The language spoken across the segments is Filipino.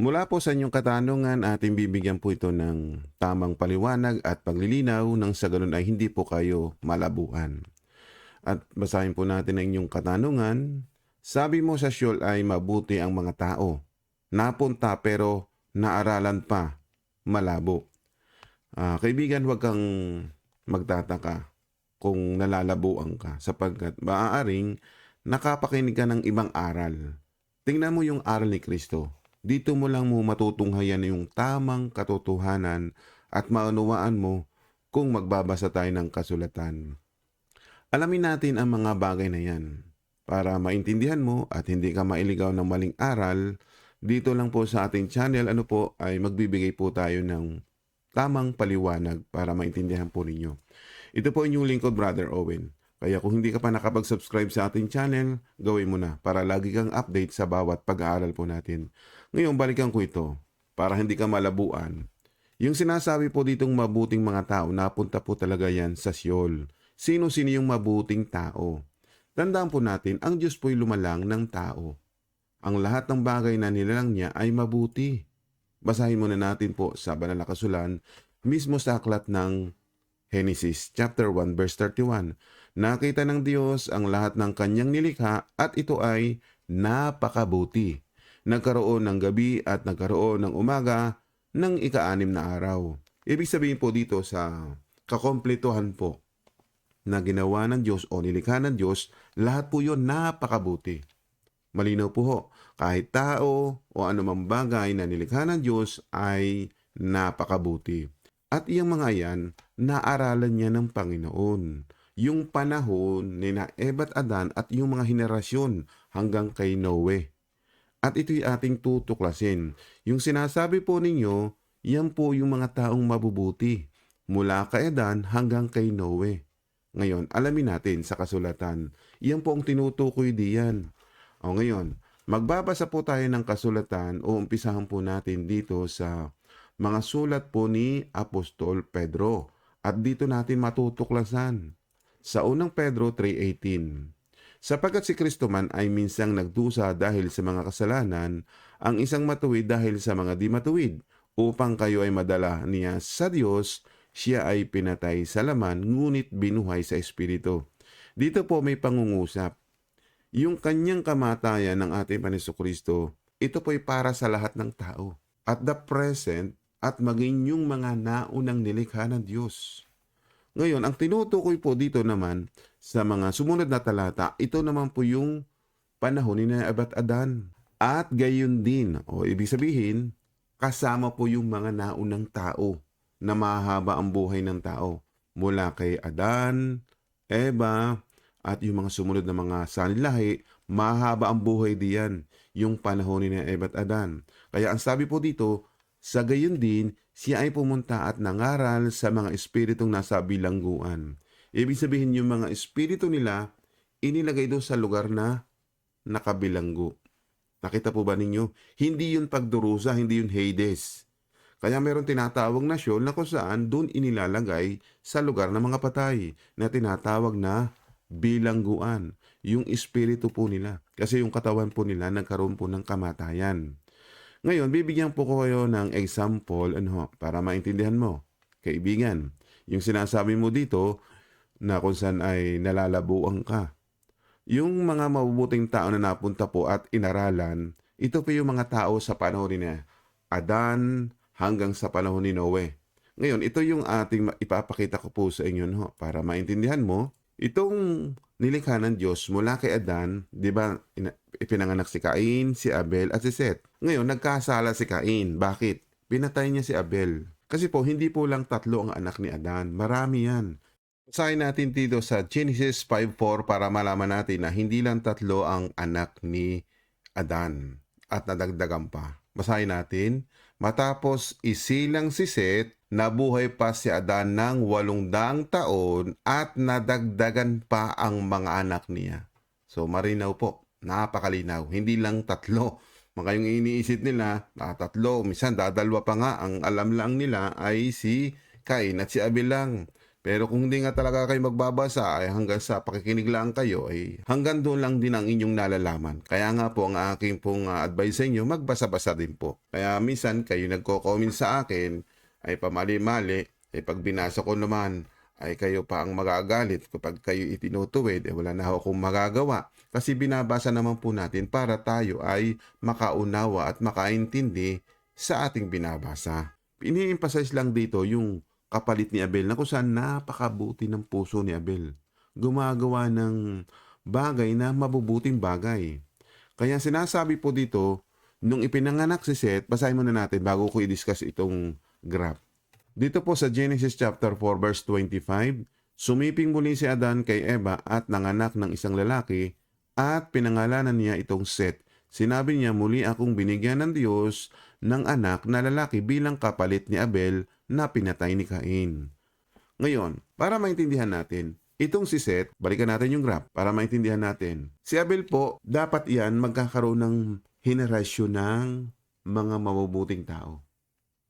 Mula po sa inyong katanungan, ating bibigyan po ito ng tamang paliwanag at paglilinaw nang sa ganun ay hindi po kayo malabuan. At basahin po natin ang inyong katanungan. Sabi mo sa Syol ay mabuti ang mga tao. Napunta pero naaralan pa. Malabo. Ah, kaibigan, huwag kang magtataka kung nalalabuan ka sapagkat maaaring nakapakinig ka ng ibang aral. Tingnan mo yung aral ni Kristo. Dito mo lang mo matutunghayan yung tamang katotohanan at maunawaan mo kung magbabasa tayo ng kasulatan. Alamin natin ang mga bagay na yan para maintindihan mo at hindi ka mailigaw ng maling aral. Dito lang po sa ating channel ano po ay magbibigay po tayo ng tamang paliwanag para maintindihan po ninyo. Ito po inyong lingkod Brother Owen. Kaya kung hindi ka pa nakapag-subscribe sa ating channel, gawin mo na para lagi kang update sa bawat pag-aaral po natin. Ngayon, balikan ko ito para hindi ka malabuan. Yung sinasabi po ditong mabuting mga tao, napunta po talaga yan sa Siyol. Sino-sino yung mabuting tao? Tandaan po natin, ang Diyos po'y lumalang ng tao. Ang lahat ng bagay na nilalang niya ay mabuti. Basahin muna natin po sa Banal na Kasulan, mismo sa aklat ng Genesis chapter 1 verse 31. Nakita ng Diyos ang lahat ng kanyang nilikha at ito ay napakabuti. Nagkaroon ng gabi at nagkaroon ng umaga ng ika-anim na araw. Ibig sabihin po dito sa kakompletuhan po na ginawa ng Diyos o nilikha ng Diyos, lahat po yun napakabuti. Malinaw po ho, kahit tao o anumang bagay na nilikha ng Diyos ay napakabuti. At iyang mga yan, naaralan niya ng Panginoon. Yung panahon ni na Eva at Adan at yung mga henerasyon hanggang kay Noe. At ito'y ating tutuklasin. Yung sinasabi po ninyo, yan po yung mga taong mabubuti. Mula kay Adan hanggang kay Noe. Ngayon, alamin natin sa kasulatan. Yan po ang tinutukoy diyan. O ngayon, magbabasa po tayo ng kasulatan o umpisahan po natin dito sa mga sulat po ni Apostol Pedro. At dito natin matutuklasan. Sa unang Pedro 3.18 Sapagkat si Kristo man ay minsang nagdusa dahil sa mga kasalanan, ang isang matuwid dahil sa mga di matuwid, upang kayo ay madala niya sa Diyos, siya ay pinatay sa laman, ngunit binuhay sa Espiritu. Dito po may pangungusap. Yung kanyang kamatayan ng ating Paniso Kristo, ito po'y para sa lahat ng tao. At the present, at maging yung mga naunang nilikha ng Diyos. Ngayon, ang tinutukoy po dito naman sa mga sumunod na talata, ito naman po yung panahon ni Eva at Adan. At gayon din, o ibig sabihin, kasama po yung mga naunang tao na mahaba ang buhay ng tao. Mula kay Adan, Eva, at yung mga sumunod na mga sanlahi, mahaba ang buhay diyan, yung panahon ni Eva at Adan. Kaya ang sabi po dito, sa gayon din, siya ay pumunta at nangaral sa mga espiritong nasa bilangguan. Ibig sabihin yung mga espiritu nila, inilagay doon sa lugar na nakabilanggo. Nakita po ba ninyo? Hindi yun pagdurusa, hindi yun Hades. Kaya meron tinatawag na Sheol na kung saan doon inilalagay sa lugar ng mga patay na tinatawag na bilangguan. Yung espiritu po nila. Kasi yung katawan po nila nagkaroon po ng kamatayan. Ngayon, bibigyan po ko kayo ng example ano, para maintindihan mo. Kaibigan, yung sinasabi mo dito na kung saan ay nalalabuan ka. Yung mga mabubuting tao na napunta po at inaralan, ito po yung mga tao sa panahon ni Adan hanggang sa panahon ni Noe. Ngayon, ito yung ating ipapakita ko po sa inyo no, para maintindihan mo. Itong nilikha ng Diyos mula kay Adan, di ba, ina- ipinanganak si Cain, si Abel, at si Seth. Ngayon, nagkasala si Cain. Bakit? Pinatay niya si Abel. Kasi po, hindi po lang tatlo ang anak ni Adan. Marami yan. Basahin natin dito sa Genesis 5.4 para malaman natin na hindi lang tatlo ang anak ni Adan at nadagdagan pa. Basahin natin. Matapos isilang si Seth, nabuhay pa si Adan ng walong taon at nadagdagan pa ang mga anak niya. So marinaw po, napakalinaw. Hindi lang tatlo. Mga yung iniisip nila, na tatlo, minsan dadalwa pa nga, ang alam lang nila ay si Cain at si Abel lang. Pero kung hindi nga talaga kayo magbabasa ay hanggang sa pakikinig lang kayo ay hanggang doon lang din ang inyong nalalaman. Kaya nga po ang aking pong ah, advice sa inyo, magbasa-basa din po. Kaya minsan kayo nagko-comment sa akin ay pamali-mali, eh pag binasa ko naman ay kayo pa ang magagalit kapag kayo itinutuwid, eh wala na ako kung magagawa. Kasi binabasa naman po natin para tayo ay makaunawa at makaintindi sa ating binabasa. Ini-emphasize lang dito yung kapalit ni Abel na kung saan napakabuti ng puso ni Abel. Gumagawa ng bagay na mabubuting bagay. Kaya sinasabi po dito, nung ipinanganak si Seth, basahin muna natin bago ko i-discuss itong graph. Dito po sa Genesis chapter 4 verse 25, sumiping muli si Adan kay Eva at nanganak ng isang lalaki at pinangalanan niya itong Seth. Sinabi niya muli akong binigyan ng Diyos ng anak na lalaki bilang kapalit ni Abel na pinatay ni Cain. Ngayon, para maintindihan natin, itong si Seth, balikan natin yung graph para maintindihan natin. Si Abel po, dapat iyan magkakaroon ng henerasyon ng mga mabubuting tao.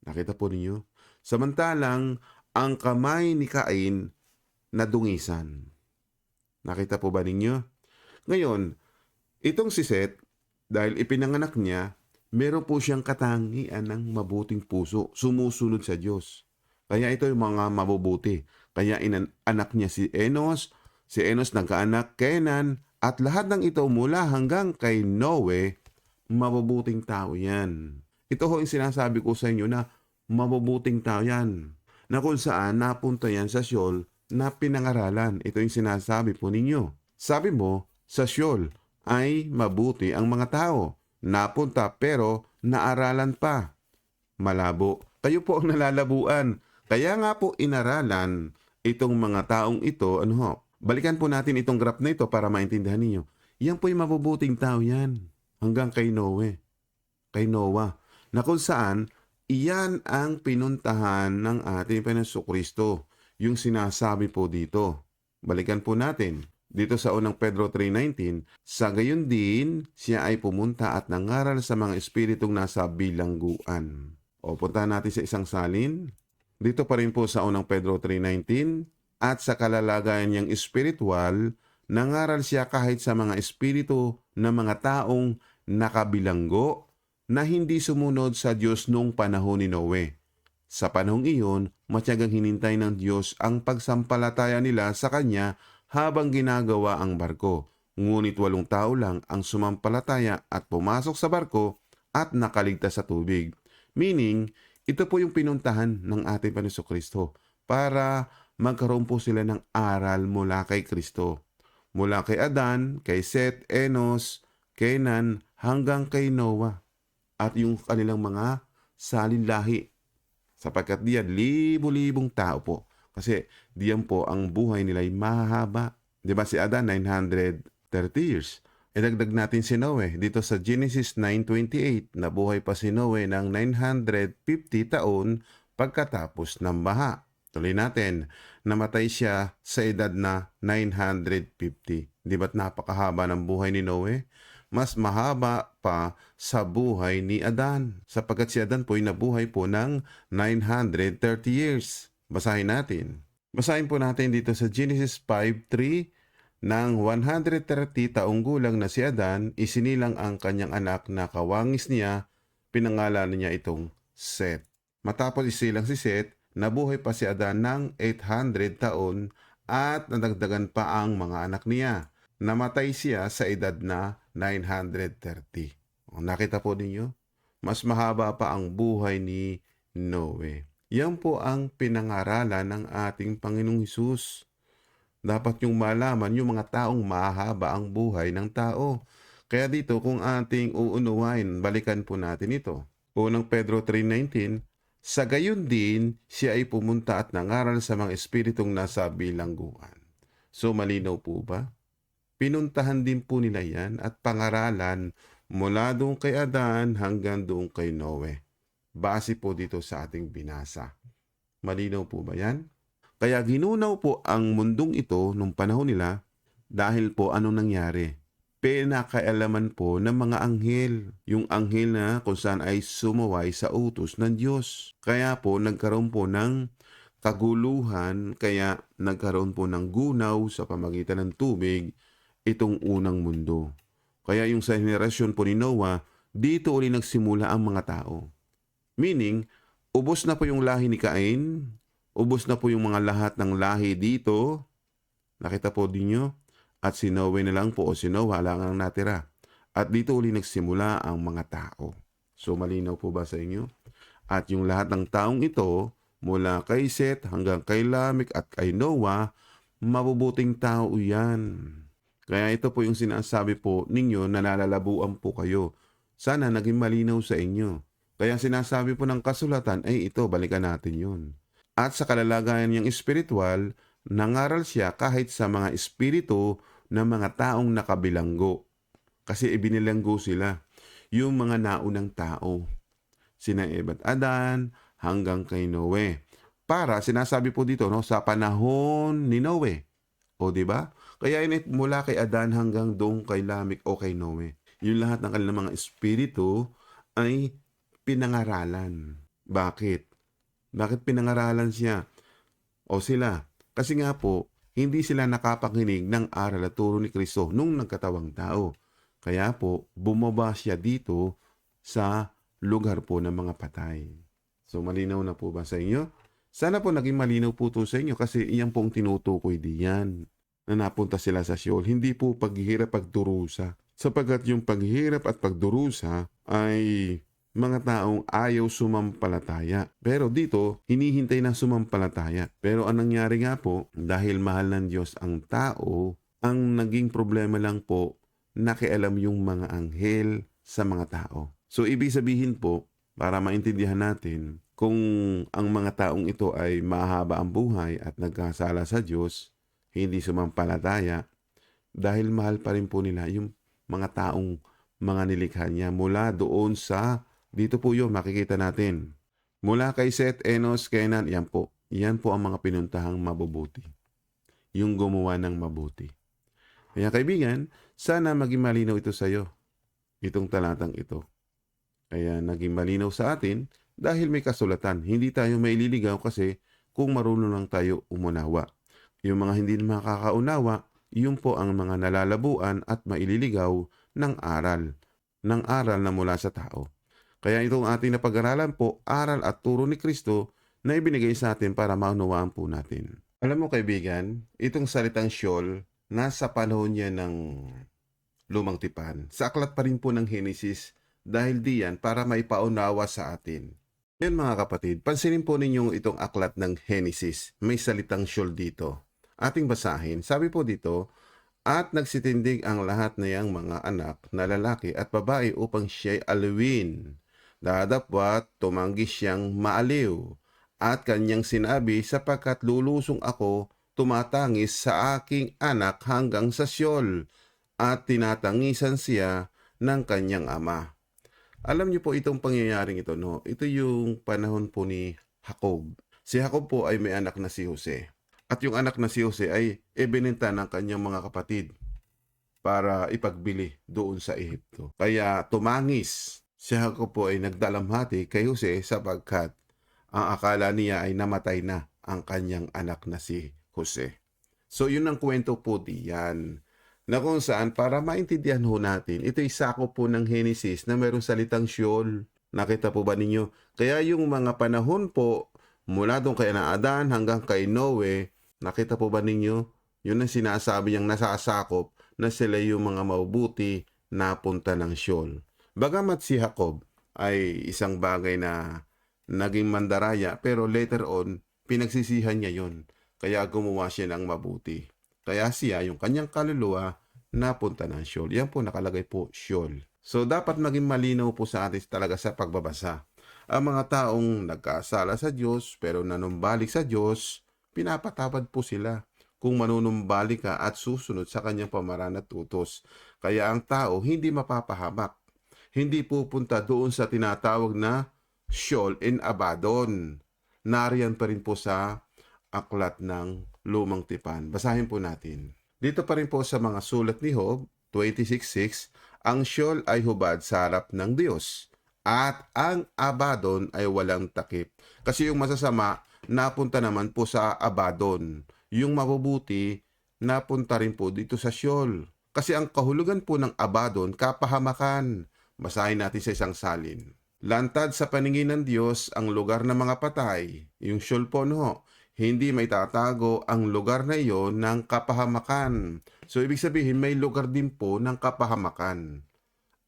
Nakita po ninyo? Samantalang, ang kamay ni Cain nadungisan. Nakita po ba ninyo? Ngayon, itong si Seth, dahil ipinanganak niya, meron po siyang katangian ng mabuting puso, sumusunod sa Diyos. Kaya ito yung mga mabubuti. Kaya inan- anak niya si Enos, si Enos nagkaanak Kenan, at lahat ng ito mula hanggang kay Noe, mabubuting tao yan. Ito ho yung sinasabi ko sa inyo na mabubuting tao yan. Na kung saan napunta yan sa Sheol na pinangaralan. Ito yung sinasabi po ninyo. Sabi mo, sa Sheol ay mabuti ang mga tao. Napunta pero naaralan pa. Malabo. Kayo po ang nalalabuan. Kaya nga po inaralan itong mga taong ito, ano ho, balikan po natin itong graph na ito para maintindihan ninyo. Yan po yung mabubuting tao yan. Hanggang kay Noe. Kay Noah. Na kung saan, iyan ang pinuntahan ng ating Panginoon Kristo. Yung sinasabi po dito. Balikan po natin. Dito sa unang Pedro 3.19, sa gayon din, siya ay pumunta at nangaral sa mga espiritong nasa bilangguan. O puntahan natin sa isang salin. Dito pa rin po sa unang Pedro 3.19, at sa kalalagayan niyang espiritual, nangaral siya kahit sa mga espiritu ng mga taong nakabilanggo na hindi sumunod sa Diyos nung panahon ni Noe. Sa panahong iyon, matyagang hinintay ng Diyos ang pagsampalataya nila sa Kanya habang ginagawa ang barko. Ngunit walong tao lang ang sumampalataya at pumasok sa barko at nakaligtas sa tubig. Meaning, ito po yung pinuntahan ng ating Panginoon Kristo para magkaroon po sila ng aral mula kay Kristo. Mula kay Adan, kay Seth, Enos, Kenan, hanggang kay Noah. At yung kanilang mga salinlahi. Sapagkat diyan, libo-libong tao po. Kasi diyan po ang buhay nila ay mahaba. Di ba si Adan, 930 years. Idagdag natin si Noe. Dito sa Genesis 9.28, nabuhay pa si Noe ng 950 taon pagkatapos ng baha. Tuloy natin, namatay siya sa edad na 950. Di ba't napakahaba ng buhay ni Noe? Mas mahaba pa sa buhay ni Adan sapagkat si Adan po ay nabuhay po ng 930 years. Basahin natin. Basahin po natin dito sa Genesis 5.3 Nang 130 taong gulang na si Adan, isinilang ang kanyang anak na kawangis niya, pinangalanan niya itong Seth. Matapos isilang si Seth, nabuhay pa si Adan ng 800 taon at nadagdagan pa ang mga anak niya. Namatay siya sa edad na 930. O, nakita po ninyo? Mas mahaba pa ang buhay ni Noe. Yan po ang pinangaralan ng ating Panginoong Hesus. Dapat yung malaman yung mga taong mahaba ang buhay ng tao. Kaya dito kung ating uunuwain, balikan po natin ito. Unang Pedro 3.19, Sa gayon din, siya ay pumunta at nangaral sa mga espiritong nasa bilangguan. So malinaw po ba? Pinuntahan din po nila yan at pangaralan mula doon kay Adan hanggang doon kay Noe. Base po dito sa ating binasa. Malinaw po ba yan? Kaya ginunaw po ang mundong ito nung panahon nila dahil po anong nangyari. Pinakailaman po ng mga anghel. Yung anghel na kung saan ay sumaway sa utos ng Diyos. Kaya po nagkaroon po ng kaguluhan kaya nagkaroon po ng gunaw sa pamagitan ng tubig itong unang mundo. Kaya yung sa henerasyon po ni Noah, dito uli nagsimula ang mga tao. Meaning, ubos na po yung lahi ni Cain, ubos na po yung mga lahat ng lahi dito. Nakita po din nyo? At si Noe na lang po o si Noah lang ang natira. At dito uli nagsimula ang mga tao. So malinaw po ba sa inyo? At yung lahat ng taong ito, mula kay Seth hanggang kay Lamech at kay Noah, mabubuting tao yan. Kaya ito po yung sinasabi po ninyo na nalalabuan po kayo. Sana naging malinaw sa inyo. Kaya sinasabi po ng kasulatan ay ito, balikan natin yun. At sa kalalagayan niyang espiritual, nangaral siya kahit sa mga espiritu ng mga taong nakabilanggo. Kasi ibinilanggo sila, yung mga naunang tao. Sina Eva at Adan hanggang kay Noe. Para sinasabi po dito no sa panahon ni Noe. O di ba? Kaya init mula kay Adan hanggang doon kay Lamik o kay Noe. Yung lahat ng kanilang mga espiritu ay pinangaralan. Bakit? Bakit pinangaralan siya? O sila? Kasi nga po, hindi sila nakapakinig ng aral at turo ni Kristo nung nagkatawang tao. Kaya po, bumaba siya dito sa lugar po ng mga patay. So malinaw na po ba sa inyo? Sana po naging malinaw po to sa inyo kasi iyan pong tinutukoy diyan na napunta sila sa Sheol. Hindi po paghihirap pagdurusa. Sapagkat yung paghihirap at pagdurusa ay mga taong ayaw sumampalataya. Pero dito, hinihintay na sumampalataya. Pero anong nangyari nga po, dahil mahal ng Diyos ang tao, ang naging problema lang po, nakialam yung mga anghel sa mga tao. So, ibig sabihin po, para maintindihan natin, kung ang mga taong ito ay mahaba ang buhay at nagkasala sa Diyos, hindi sumampalataya, dahil mahal pa rin po nila yung mga taong mga nilikha niya mula doon sa dito po yun, makikita natin. Mula kay Seth, Enos, Kenan, yan po. Yan po ang mga pinuntahang mabubuti. Yung gumawa ng mabuti. Kaya kaibigan, sana maging malinaw ito sa iyo. Itong talatang ito. Kaya naging malinaw sa atin dahil may kasulatan. Hindi tayo maililigaw kasi kung marunong lang tayo umunawa. Yung mga hindi makakaunawa, yun po ang mga nalalabuan at maililigaw ng aral. Ng aral na mula sa tao. Kaya itong ating napag-aralan po, aral at turo ni Kristo na ibinigay sa atin para maunawaan po natin. Alam mo kaibigan, itong salitang Sheol, nasa panahon niya ng lumang tipan. Sa aklat pa rin po ng Genesis dahil diyan para may paunawa sa atin. Yan mga kapatid, pansinin po ninyong itong aklat ng Genesis. May salitang Sheol dito. Ating basahin. Sabi po dito, at nagsitindig ang lahat na yang mga anak na lalaki at babae upang siya'y aluwin Dadapwat tumanggi siyang maaliw at kanyang sinabi sapagkat lulusong ako tumatangis sa aking anak hanggang sa Siyol at tinatangisan siya ng kanyang ama. Alam niyo po itong pangyayaring ito, no? Ito yung panahon po ni Jacob. Si Jacob po ay may anak na si Jose. At yung anak na si Jose ay ibinenta ng kanyang mga kapatid para ipagbili doon sa Ehipto. Kaya tumangis si Jacob po ay nagdalamhati kay Jose sapagkat ang akala niya ay namatay na ang kanyang anak na si Jose. So yun ang kwento po diyan na kung saan para maintindihan ho natin, ito'y sakop po ng Genesis na mayroong salitang Sheol. Nakita po ba ninyo? Kaya yung mga panahon po mula doon kay na Adan hanggang kay Noe, nakita po ba ninyo? Yun ang sinasabi niyang nasasakop na sila yung mga mabubuti na punta ng Sheol. Bagamat si Jacob ay isang bagay na naging mandaraya pero later on pinagsisihan niya yon kaya gumawa siya ng mabuti. Kaya siya yung kanyang kaluluwa napunta ng Sheol. Yan po nakalagay po Sheol. So dapat maging malinaw po sa atin talaga sa pagbabasa. Ang mga taong nagkasala sa Diyos pero nanumbalik sa Diyos, pinapatawad po sila kung manunumbalik ka at susunod sa kanyang pamaraan at utos. Kaya ang tao hindi mapapahamak hindi pupunta doon sa tinatawag na Sheol in Abaddon. Nariyan pa rin po sa aklat ng Lumang Tipan. Basahin po natin. Dito pa rin po sa mga sulat ni Job 26.6, ang Sheol ay hubad sa harap ng Diyos at ang Abaddon ay walang takip. Kasi yung masasama, napunta naman po sa Abaddon. Yung mabubuti, napunta rin po dito sa Sheol. Kasi ang kahulugan po ng Abaddon, kapahamakan. Basahin natin sa isang salin. Lantad sa paningin ng Diyos ang lugar ng mga patay, yung Sheol po no, hindi may tatago ang lugar na iyon ng kapahamakan. So, ibig sabihin, may lugar din po ng kapahamakan.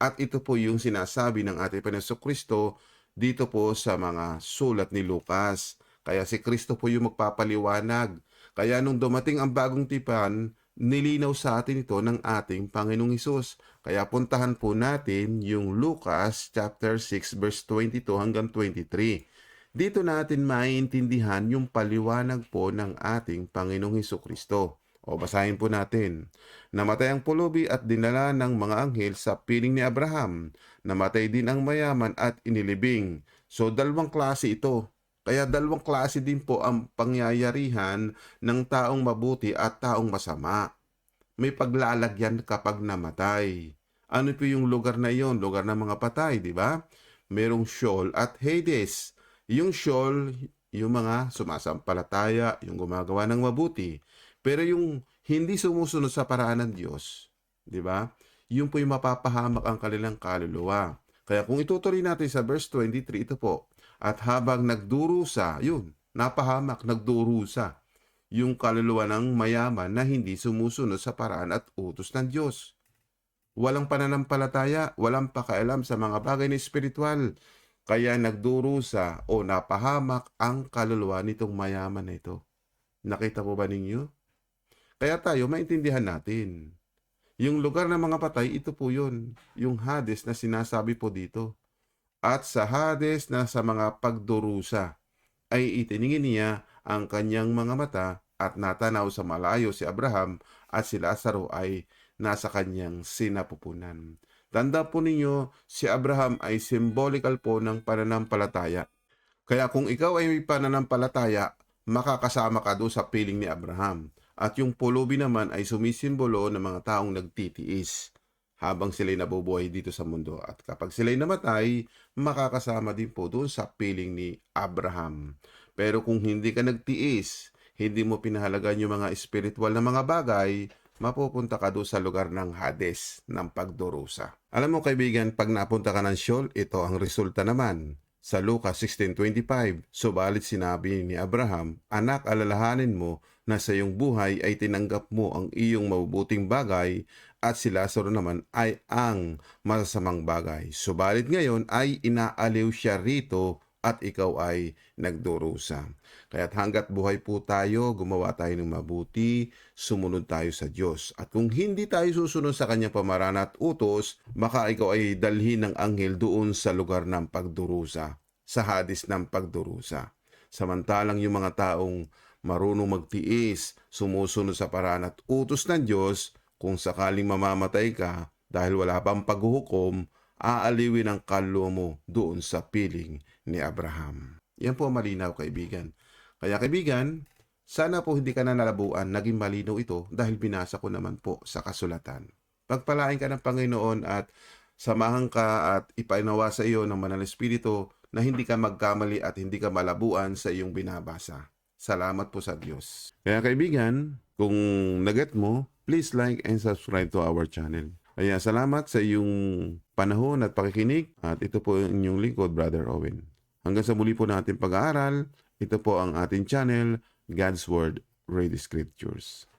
At ito po yung sinasabi ng ating Panginoon Kristo dito po sa mga sulat ni Lucas. Kaya si Kristo po yung magpapaliwanag. Kaya nung dumating ang bagong tipan, nilinaw sa atin ito ng ating Panginoong Isus. Kaya puntahan po natin yung Lucas chapter 6 verse 22 hanggang 23. Dito natin maintindihan yung paliwanag po ng ating Panginoong Heso Kristo. O basahin po natin. Namatay ang pulubi at dinala ng mga anghel sa piling ni Abraham. Namatay din ang mayaman at inilibing. So dalawang klase ito. Kaya dalawang klase din po ang pangyayarihan ng taong mabuti at taong masama. May paglalagyan kapag namatay. Ano po yung lugar na iyon? Lugar ng mga patay, di ba? Merong Sheol at Hades. Yung Sheol, yung mga sumasampalataya, yung gumagawa ng mabuti. Pero yung hindi sumusunod sa paraan ng Diyos, di ba? Yun po yung mapapahamak ang kanilang kaluluwa. Kaya kung itutuloy natin sa verse 23, ito po, at habang nagdurusa, yun, napahamak, nagdurusa, yung kaluluwa ng mayaman na hindi sumusunod sa paraan at utos ng Diyos. Walang pananampalataya, walang pakailam sa mga bagay na espiritual. Kaya nagdurusa o napahamak ang kaluluwa nitong mayaman na ito. Nakita po ba ninyo? Kaya tayo maintindihan natin. Yung lugar ng mga patay, ito po yun. Yung Hades na sinasabi po dito. At sa Hades na sa mga pagdurusa, ay itiningin niya ang kanyang mga mata at natanaw sa malayo si Abraham at si Lazaro ay nasa kanyang sinapupunan. Tanda po ninyo, si Abraham ay symbolical po ng pananampalataya. Kaya kung ikaw ay may pananampalataya, makakasama ka doon sa piling ni Abraham. At yung pulubi naman ay sumisimbolo ng mga taong nagtitiis habang sila'y nabubuhay dito sa mundo. At kapag sila'y namatay, makakasama din po doon sa piling ni Abraham. Pero kung hindi ka nagtiis, hindi mo pinahalagan yung mga espiritual na mga bagay, mapupunta ka doon sa lugar ng Hades, ng pagdurusa. Alam mo kaibigan, pag napunta ka ng Sheol, ito ang resulta naman. Sa Lucas 16.25, subalit sinabi ni Abraham, Anak, alalahanin mo na sa iyong buhay ay tinanggap mo ang iyong mabubuting bagay at si Lazaro naman ay ang masasamang bagay. Subalit ngayon ay inaaliw siya rito at ikaw ay nagdurusa. Kaya't hanggat buhay po tayo, gumawa tayo ng mabuti, sumunod tayo sa Diyos. At kung hindi tayo susunod sa kanyang pamaraan at utos, baka ikaw ay dalhin ng anghel doon sa lugar ng pagdurusa, sa hadis ng pagdurusa. Samantalang yung mga taong marunong magtiis, sumusunod sa paraan at utos ng Diyos, kung sakaling mamamatay ka dahil wala pang paghuhukom, aaliwin ang kaluluwa mo doon sa piling ni Abraham. Yan po malinaw, kaibigan. Kaya kaibigan, sana po hindi ka na nalabuan, naging malinaw ito dahil binasa ko naman po sa kasulatan. Pagpalain ka ng Panginoon at samahan ka at ipainawa sa iyo ng Manal Espiritu na hindi ka magkamali at hindi ka malabuan sa iyong binabasa. Salamat po sa Diyos. Kaya kaibigan, kung naget mo, please like and subscribe to our channel. Kaya salamat sa iyong panahon at pakikinig at ito po ang inyong lingkod, Brother Owen. Hanggang sa muli po natin pag-aaral, ito po ang ating channel, God's Word, Read Scriptures.